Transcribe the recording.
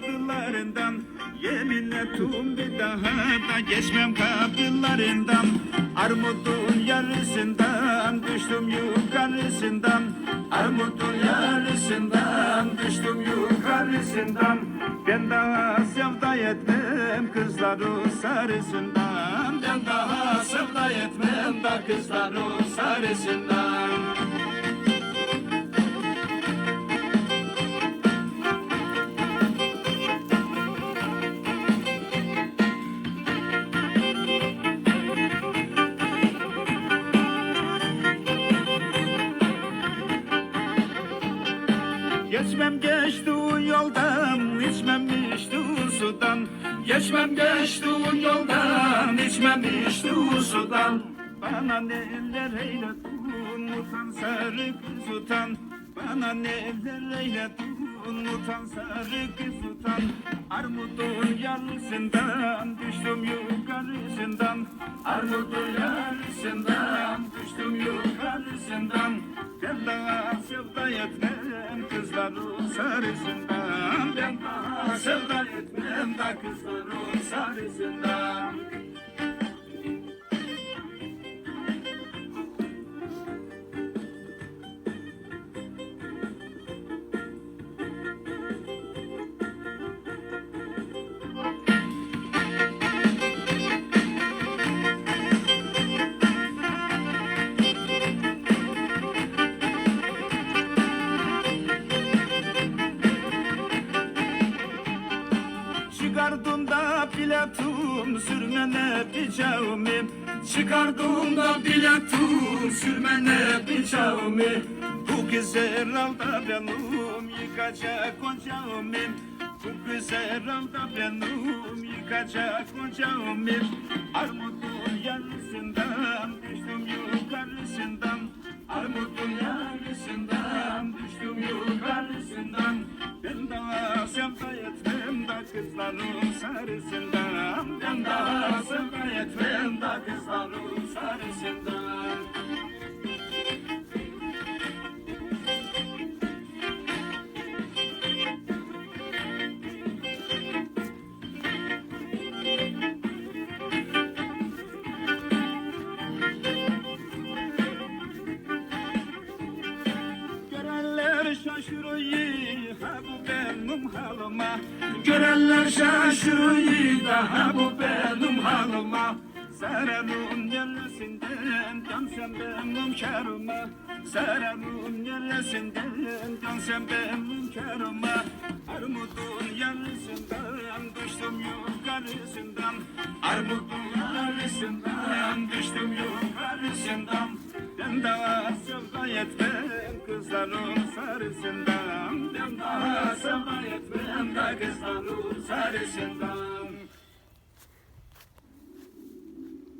kapılarından Yemin ettim bir daha da geçmem kapılarından. Armudun yarısından düştüm yukarısından. Armudun yarısından düştüm yukarısından. Ben daha sevda etmem kızların sarısından. Ben daha sevda etmem da kızların sarısından Geçmem geçtiğin yoldan, içmem içtiğin sudan. Geçmem geçtiğin yoldan, içmem içtiğin sudan. Bana neler eyledin, utan sarı kız utan. Bana neler eyledin, utan sarı kız utan. Armudun yarısından, düştüm yukarısından. Armudun yarısından, düştüm yukarısından. Ben daha sevda etmem kızların sarısından Ben daha sevda etmem da kızların sarısından Çıkardığımda biletum sürmene bıçağımı Çıkardığımda biletum sürmene bıçağımı Bu güzel alda benim yıkacak koncağımı Bu güzel alda benim yıkacak koncağımı Armutun yarısından düştüm yukarısından. Armutun yarısından düştüm yukarısından şaşırıyor ha bu benim halıma. Görenler şaşırıyor da bu benim halıma Sararım yerlisinden dönsem benim karıma Sararım yerlisinden dönsem benim karıma Armudun yarısından düştüm yukarısından Armudun yarısından düştüm yukarısından Ben daha sevda etmem kızların sarısından Ben daha sevda etmem da kızların sarısından